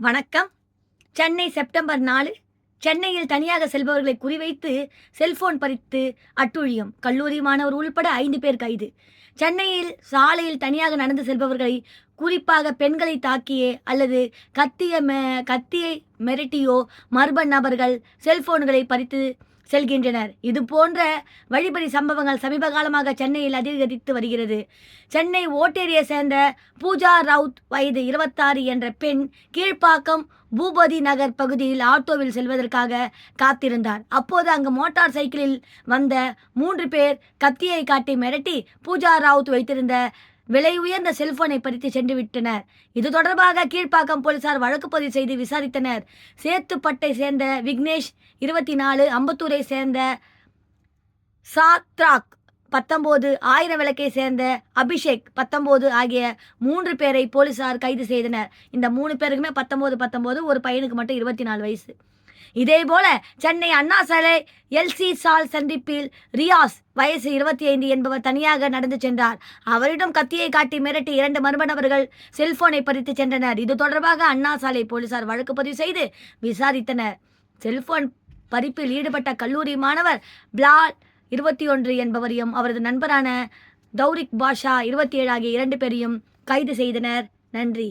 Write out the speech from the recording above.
வணக்கம். சென்னை செப்டம்பர் நாலு. சென்னையில் தனியாக செல்பவர்களை குறிவைத்து செல்போன் பறித்து அட்டுழியம். கல்லூரி மாணவர் உள்பட ஐந்து பேர் கைது. சென்னையில் சாலையில் தனியாக நடந்து செல்பவர்களை குறிப்பாக பெண்களை தாக்கியே அல்லது கத்திய மெ கத்தியை மிரட்டியோ மர்ம நபர்கள் செல்போன்களை பறித்து செல்கின்றனர். இது போன்ற வழிபறி சம்பவங்கள் சமீப காலமாக சென்னையில் அதிகரித்து வருகிறது. சென்னை ஓட்டேரியை சேர்ந்த பூஜா ரவுத் வயது இருபத்தாறு என்ற பெண் கீழ்ப்பாக்கம் பூபதி நகர் பகுதியில் ஆட்டோவில் செல்வதற்காக காத்திருந்தார். அப்போது அங்கு மோட்டார் சைக்கிளில் வந்த மூன்று பேர் கத்தியை காட்டி மிரட்டி பூஜா ராவுத் வைத்திருந்த விலை உயர்ந்த செல்போனை பறித்து சென்று விட்டனர். இது தொடர்பாக கீழ்ப்பாக்கம் போலீசார் வழக்கு பதிவு செய்து விசாரித்தனர். சேத்துப்பட்டை சேர்ந்த விக்னேஷ் இருபத்தி நாலு அம்பத்தூரை சேர்ந்த சாத்ராக் பத்தொம்போது ஆயிரம் விளக்கை சேர்ந்த அபிஷேக் பத்தொம்போது ஆகிய மூன்று பேரை போலீசார் கைது செய்தனர். இந்த மூணு பேருக்குமே பத்தொம்போது பத்தொம்போது ஒரு பையனுக்கு மட்டும் இருபத்தி நாலு வயசு. இதேபோல சென்னை அண்ணா சாலை எல்சி சால் சந்திப்பில் ரியாஸ் வயசு இருபத்தி ஐந்து என்பவர் தனியாக நடந்து சென்றார். அவரிடம் கத்தியை காட்டி மிரட்டி இரண்டு மர்ம நபர்கள் செல்போனை பறித்து சென்றனர். இது தொடர்பாக அண்ணா சாலை போலீசார் வழக்கு பதிவு செய்து விசாரித்தனர். செல்போன் பறிப்பில் ஈடுபட்ட கல்லூரி மாணவர் பிளால் இருபத்தி ஒன்று என்பவரையும் அவரது நண்பரான தௌரிக் பாஷா இருபத்தி ஏழு ஆகிய இரண்டு பேரையும் கைது செய்தனர். நன்றி.